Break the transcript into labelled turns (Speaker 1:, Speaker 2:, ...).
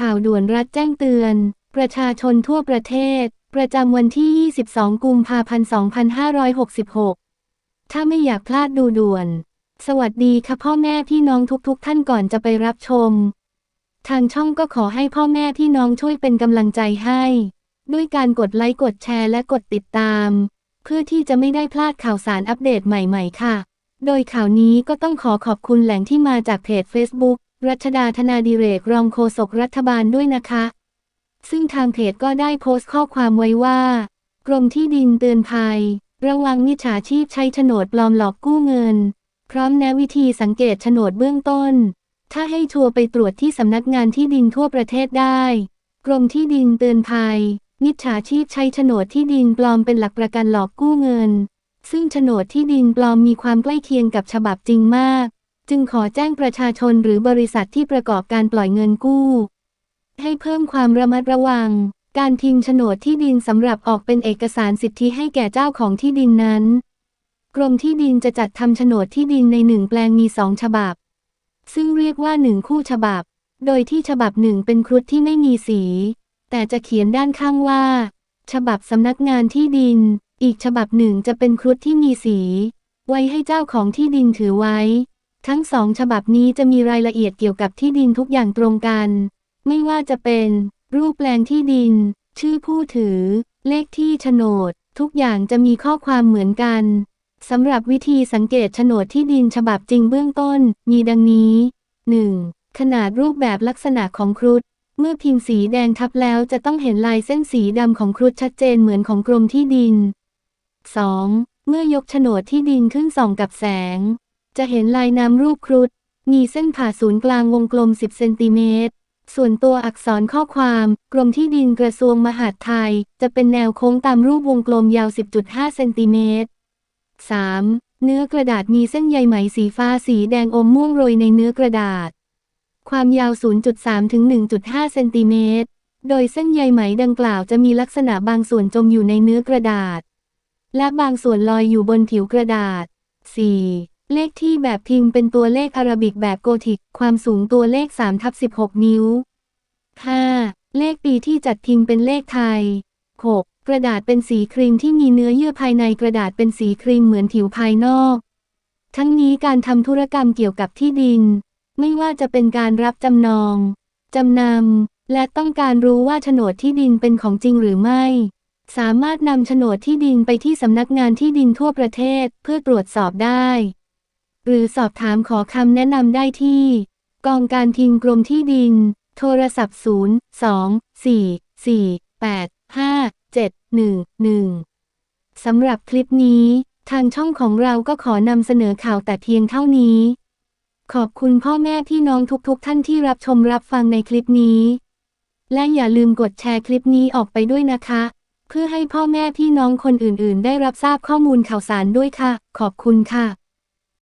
Speaker 1: ข่าวด่วนรัฐแจ้งเตือน ประชาชนทั่วประเทศ ประจำวันที่ 22 กุมภาพันธ์ 2566 ถ้าไม่อยากพลาดดูด่วน สวัสดีค่ะพ่อแม่พี่น้องทุกๆท่านก่อนจะไปรับชม ทางช่องก็ขอให้พ่อแม่พี่น้องช่วยเป็นกำลังใจให้ ด้วยการกดไลค์กดแชร์และกดติดตาม เพื่อที่จะไม่ได้พลาดข่าวสารอัปเดตใหม่ ๆ ค่ะ โดยข่าวนี้ก็ต้องขอขอบคุณแหล่งที่มาจากเพจ Facebook รัชดาธนาดิเรกรองโฆษกรัฐบาลด้วยนะคะ ซึ่งทางเพจก็ได้โพสต์ข้อความไว้ว่า กรมที่ดินเตือนภัย ระวังมิจฉาชีพใช้โฉนดปลอมหลอกกู้เงิน พร้อมแนะวิธีสังเกตโฉนดเบื้องต้น ถ้าให้ชัวร์ไปตรวจที่สำนักงานที่ดินทั่วประเทศได้ กรมที่ดินเตือนภัย มิจฉาชีพใช้โฉนดที่ดินปลอมเป็นหลักประกันหลอกกู้เงิน ซึ่งโฉนดที่ดินปลอมมีความใกล้เคียงกับฉบับจริงมาก จึงขอแจ้งประชาชนหรือบริษัทที่ประกอบการปล่อยเงินกู้ ให้เพิ่มความระมัดระวัง การพิมพ์โฉนดที่ดินสำหรับออกเป็นเอกสารสิทธิให้แก่เจ้าของที่ดินนั้น กรมที่ดินจะจัดทำโฉนดที่ดินในหนึ่งแปลงมีสองฉบับ ซึ่งเรียกว่าหนึ่งคู่ฉบับ โดยที่ฉบับหนึ่งเป็นครุฑที่ไม่มีสี แต่จะเขียนด้านข้างว่า ฉบับสำนักงานที่ดิน อีกฉบับหนึ่งจะเป็นครุฑที่มีสี ไว้ให้เจ้าของที่ดินถือไว้ ทั้งสองฉบับนี้จะมีรายละเอียดเกี่ยวกับที่ดินทุกอย่างตรงกัน ไม่ว่าจะเป็น รูปแปลงที่ดิน ชื่อผู้ถือ เลขที่โฉนด ทุกอย่างจะมีข้อความเหมือนกันสำหรับวิธีสังเกตโฉนดที่ดินฉบับจริงเบื้องต้น มีดังนี้ 1. ขนาดรูปแบบลักษณะของครุฑเมื่อพิมพ์สีแดงทับแล้วจะต้องเห็นลายเส้นสีดำของครุฑชัดเจนเหมือนของกรมที่ดิน 2. เมื่อยกโฉนดที่ดินขึ้นส่องกับแสง จะเห็นลายน้ำรูปครุฑ มีเส้นผ่าศูนย์กลางวงกลม 10 เซนติเมตร ส่วนตัวอักษรข้อความ กรมที่ดินกระทรวงมหาดไทย จะเป็นแนวโค้งตามรูปวงกลมยาว 10.5 เซนติเมตร 3. เนื้อกระดาษมีเส้นใยไหมสีฟ้าสีแดงอมม่วงโรยในเนื้อกระดาษ ความยาว 0.3 ถึง 1.5 เซนติเมตร โดยเส้นใยไหมดังกล่าวจะมีลักษณะบางส่วนจมอยู่ในเนื้อกระดาษ และบางส่วนลอยอยู่บนผิวกระดาษ 4. เลขที่แบบพิมพ์เป็นตัวเลขอาราบิกแบบโกธิก ความสูงตัวเลข3ทับ16 นิ้ว 5. เลขปีที่จัดพิมพ์เป็นเลขไทย 6. กระดาษเป็นสีครีมที่มีเนื้อเยื่อภายในกระดาษเป็นสีครีมเหมือนผิวภายนอก ทั้งนี้การทำธุรกรรมเกี่ยวกับที่ดิน ไม่ว่าจะเป็นการรับจำนอง จำนำ และต้องการรู้ว่าโฉนดที่ดินเป็นของจริงหรือไม่ สามารถนำโฉนดที่ดินไปที่สำนักงานที่ดินทั่วประเทศเพื่อตรวจสอบได้ หรือสอบถามขอคำแนะนำได้ที่ กองการทิงกรมที่ดิน โทรศัพท์ 0 2 4 4 8 5 7 1 1 สำหรับคลิปนี้ ทางช่องของเราก็ขอนำเสนอข่าวแต่เพียงเท่านี้ ขอบคุณพ่อแม่พี่น้องทุกๆทท่านที่รับชมรับฟังในคลิปนี้ และอย่าลืมกดแชร์คลิปนี้ออกไปด้วยนะคะ เพื่อให้พ่อแม่พี่น้องคนอื่นๆ ได้รับทราบข้อมูลข่าวสารด้วยค่ะ ขอบคุณค่ะ